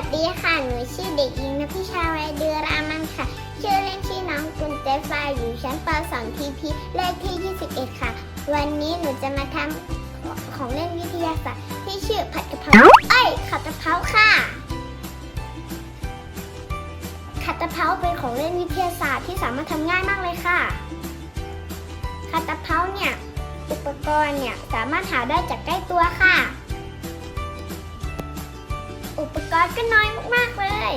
วัสดีค่ะ หนูชื่อเด็กหญิงนภิชาวัยเดือรามันค่ะ ชื่อเล่นชื่อน้องกุลเจฟ้าอยู่ชั้นป .2 ทีพีเลขที่ 21 ค่ะ วันนี้หนูจะมาทำของเล่นวิทยาศาสตร์ที่ชื่อผัดกะเพรา เอ้ยขัดกะเพราค่ะขัดกะเพราเป็นของเล่นวิทยาศาสตร์ที่สามารถทำง่ายมากเลยค่ะขัดกะเพราเนี่ย อุปกรณ์เนี่ยสามารถหาได้จากใกล้ตัวค่ะ อุปกรณ์ก็น้อยมากๆเลย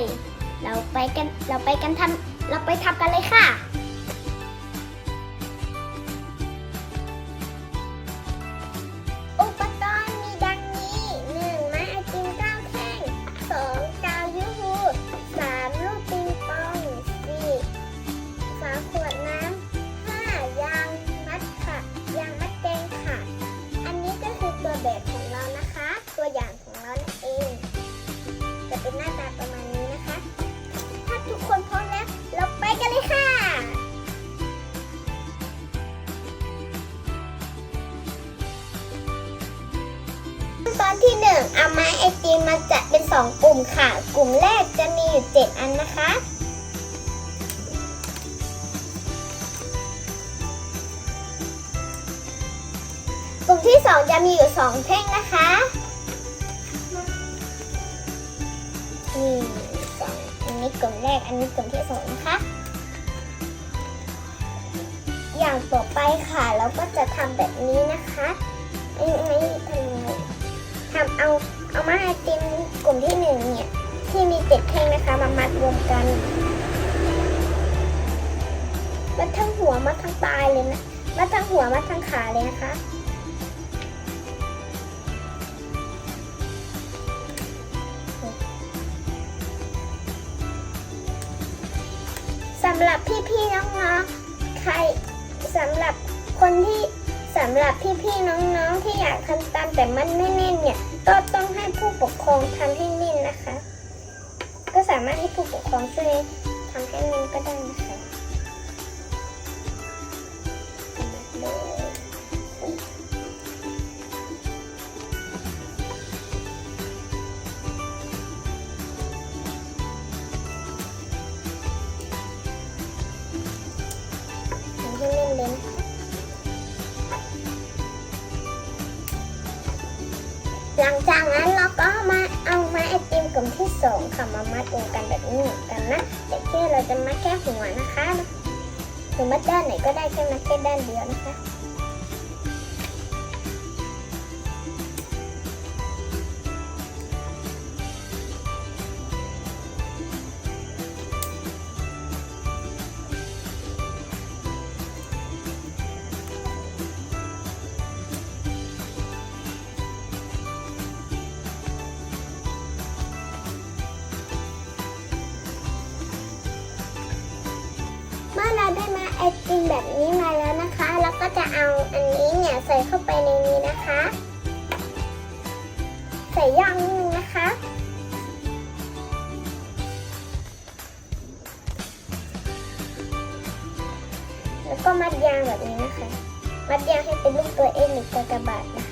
เราไปกัน เราไปกันทำเราไปทำกันเลยค่ะ ที่หนึ่งเอาไม้ไอติมมาจัดเป็นสองกลุ่มค่ะ กลุ่มแรกจะมีอยู่เจ็ดอันนะคะ กลุ่มที่สองจะมีอยู่สองแท่งนะคะนี่สองอันนี้กลุ่มแรก อันนี้กลุ่มที่สองนะคะ อย่างต่อไปค่ะ เราก็จะทำแบบนี้นะคะอันนี้ทำ ทำเอาเอามาไอติมกลุ่มที่หนึ่งเนี่ย ที่มีเจ็ดแท่งนะคะมามัดรวมกันมัดทั้งหัวมัดทั้งปลายเลยนะมัดทั้งหัวมัดทั้งขาเลยนะคะสำหรับพี่ๆน้องๆใครสำหรับคนที่ สำหรับพี่ๆน้องๆที่อยากทำตามแต่มันไม่แน่นเนี่ย ก็ต้องให้ผู้ปกครองทำให้นิ่นนะคะ ก็สามารถให้ผู้ปกครองช่วยทำให้นิ่นก็ได้นะคะ หลังจากนั้นเราก็มาเอาไม้ไอติมกลุ่มที่สองค่ะมามัดรวมกันแบบนี้เหมือนกันนะแต่แค่เราจะมัดแค่หัวนะคะหรือมัดด้านไหนก็ได้แค่มัดแค่ด้านเดียวนะคะ แบบนี้มาแล้วนะคะ แล้วก็จะเอาอันนี้เนี่ยใส่เข้าไปในนี้นะคะ ใส่ย่างนิดนึงนะคะ แล้วก็มัดยางแบบนี้นะคะ มัดยางให้เป็นรูปตัวเอ็นหรือตัวกระบาดนะคะ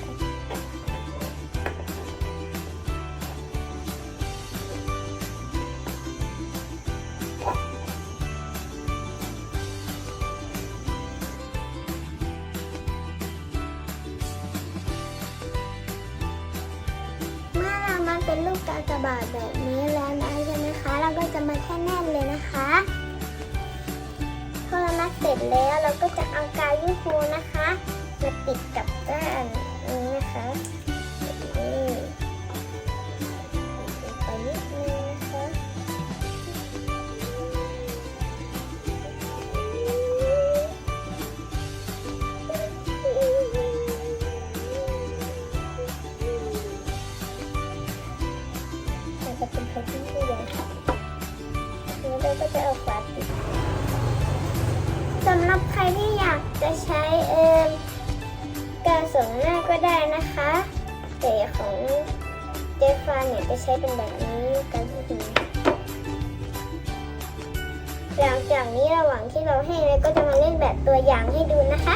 เป็นรูปกากบาทแบบนี้แล้วนะใช่ไหมคะ เราก็จะมาแค่แน่นเลยนะคะ พอเรามัดเสร็จแล้วเราก็จะเอากาวยูฮู จะเป็นแพ็คที่ใหญ่ค่ะแล้วเราก็จะเอาฝาปิดสำหรับใครที่อยากจะใช้เอ่มการส่งหน้าก็ได้นะคะ แต่ของเจฟานเนี่ยจะใช้เป็นแบบนี้กันทีหลังจากนี้ระหว่างที่เราให้เราก็จะมาเล่นแบบตัวอย่างให้ดูนะคะ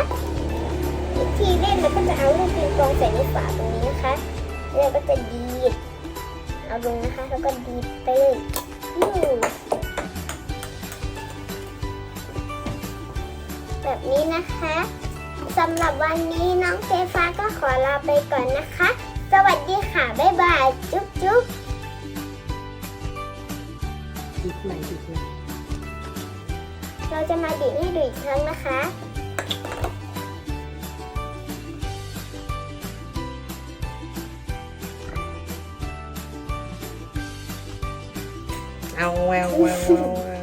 วิธีเล่นเราก็จะเอาลูกปิงปองใส่ในฝาตรงนี้นะคะแล้วก็จะดีด เอาลงนะคะแล้วก็ดีดไปเลยยูแบบนี้นะคะสำหรับวันนี้น้องเฟฟ้าก็ขอลาไปก่อนนะคะ สวัสดีค่ะ บ๊ายบาย จุ๊บจุ๊บดิบใหม่ดิบใหม่เราจะมาดีดให้ดูอีกครั้งนะคะ เอาแววแววแวว